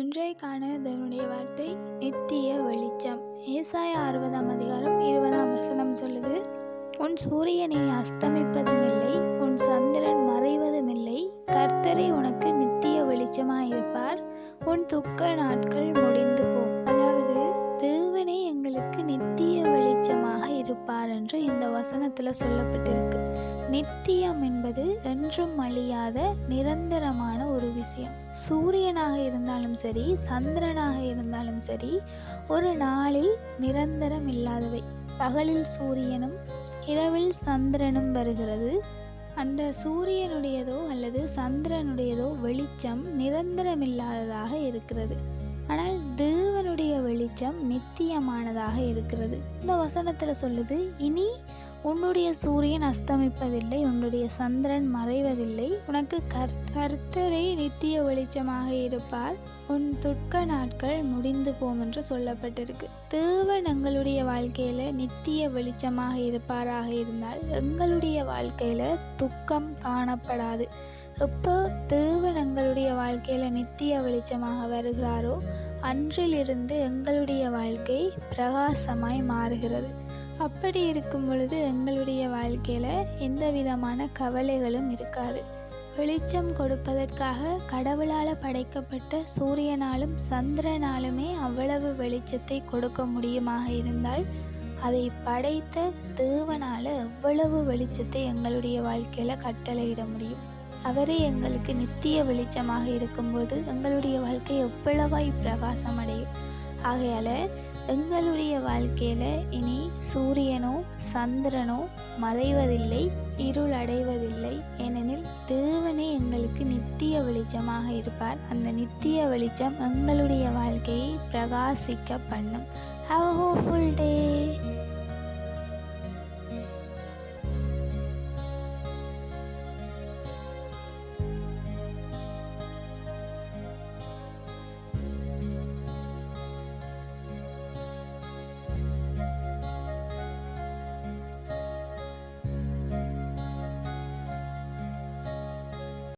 இன்றைக்கான தேவனுடைய வார்த்தை நித்திய வெளிச்சம். ஏசாய அறுபதாம் அதிகாரம் இருபதாம் வசனம் சொல்லுது உன் சூரியனை அஸ்தமிப்பதும் இல்லை உன் சந்திரன் மறைவதும் இல்லை கர்த்தரை உனக்கு நித்திய வெளிச்சமாயிருப்பார். உன் துக்க நாட்கள் முடிந்து போம் அதாவது தேவனே எங்களுக்கு நித்திய வெளிச்சமாக இருப்பார் என்று இந்த வசனத்தில் சொல்லப்பட்டிருக்கு. நித்தியம் என்பது என்றும் அழியாத நிரந்தரமான ஒரு விஷயம். சூரியனாக இருந்தாலும் சரி சந்திரனாக இருந்தாலும் சரி ஒரு நாளில் நிரந்தரம் இல்லாதவை. பகலில் சூரியனும் இரவில் சந்திரனும் வருகிறது. அந்த சூரியனுடையதோ அல்லது சந்திரனுடையதோ வெளிச்சம் நிரந்தரமில்லாததாக இருக்கிறது. ஆனால் தேவனுடைய வெளிச்சம் நித்தியமானதாக இருக்கிறது. இந்த வசனத்தில் சொல்லுது இனி உன்னுடைய சூரியன் அஸ்தமிப்பதில்லை உன்னுடைய சந்திரன் மறைவதில்லை. உனக்கு கர் கர்த்தரே நித்திய வெளிச்சமாக இருப்பார். உன் துக்க நாட்கள் முடிந்து போம் என்று சொல்லப்பட்டிருக்கு. தேவன் எங்களுடைய வாழ்க்கையில் நித்திய வெளிச்சமாக இருப்பாராக இருந்தால் எங்களுடைய வாழ்க்கையில் துக்கம் காணப்படாது. எப்போ தேவன் எங்களுடைய வாழ்க்கையில் நித்திய வெளிச்சமாக வருகிறாரோ அன்றிலிருந்து எங்களுடைய வாழ்க்கை பிரகாசமாய் மாறுகிறது. அப்படி இருக்கும் பொழுது எங்களுடைய வாழ்க்கையில் எந்த விதமான கவலைகளும் இருக்காது. வெளிச்சம் கொடுப்பதற்காக கடவுளால் படைக்கப்பட்ட சூரியனாலும் சந்திரனாலுமே அவ்வளவு வெளிச்சத்தை கொடுக்க முடியுமாக இருந்தால் அதை படைத்த தேவனால் எவ்வளவு வெளிச்சத்தை எங்களுடைய வாழ்க்கையில் கட்டளையிட முடியும்? அவரே எங்களுக்கு நித்திய வெளிச்சமாக இருக்கும்போது எங்களுடைய வாழ்க்கை எவ்வளவாய் பிரகாசம் அடையும் ஆகையால் எங்களுடைய வாழ்க்கையில் இனி சூரியனோ சந்திரனோ மறைவதில்லை இருள் அடைவதில்லை ஏனெனில் தேவனே எங்களுக்கு நித்திய வெளிச்சமாக இருப்பார். அந்த நித்திய வெளிச்சம் எங்களுடைய வாழ்க்கையை பிரகாசிக்க பண்ணும். ஹவ்